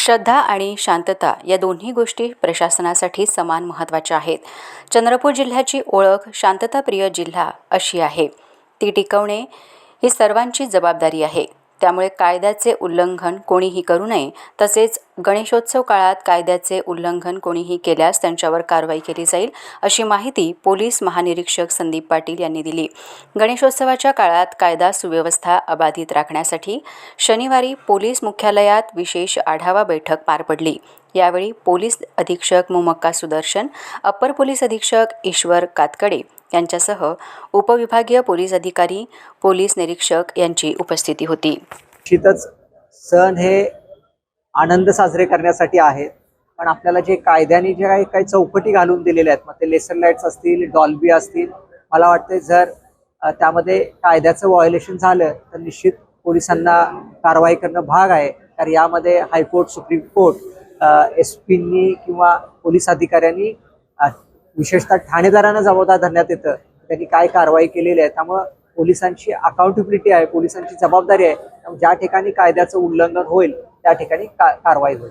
श्रद्धा आणि शांतता या दोन्ही गोष्टी प्रशासनासाठी समान महत्त्वाच्या आहेत. चंद्रपूर जिल्ह्याची ओळख शांतताप्रिय जिल्हा अशी आहे. ती टिकवणे ही सर्वांची जबाबदारी आहे. त्यामुळे कायद्याचे उल्लंघन कोणीही करू नये तसेच गणेशोत्सव काळात कायद्याचे उल्लंघन कोणीही केल्यास त्यांच्यावर कारवाई केली जाईल अशी माहिती पोलीस महानिरीक्षक संदीप पाटील यांनी दिली. गणेशोत्सवाच्या काळात कायदा सुव्यवस्था अबाधित राखण्यासाठी शनिवारी पोलीस मुख्यालयात विशेष आढावा बैठक पार पडली. यावेळी पोलीस अधीक्षक मुमक्का सुदर्शन अप्पर पोलीस अधीक्षक ईश्वर कातकडे यांच्यासह उपविभागीय पोलीस अधिकारी पोलीस निरीक्षक यांची उपस्थिती होती. निश्चितच सण हे आनंद साजरे करण्यासाठी आहेत. पण आपल्याला जे कायद्याने जे काही काही चौकटी घालून दिलेल्या आहेत. मग ते लेसर लाईट्स असतील डॉल्बी असतील. मला वाटते जर त्यामध्ये कायद्याचं व्हायोलेशन झालं तर निश्चित पोलिसांना कारवाई करणं भाग आहे. कारण यामध्ये high court supreme court S पींनी किंवा पोलीस अधिकाऱ्यांनी विशेषतः ठाणेदारांना जबाबदार धरण्यात येतं. त्यांनी काय कारवाई केलेली आहे त्यामुळं पोलिसांची अकाउंटेबिलिटी आहे पोलिसांची जबाबदारी आहे. त्यामुळे ज्या ठिकाणी कायद्याचं उल्लंघन होईल त्या ठिकाणी का कारवाई होईल.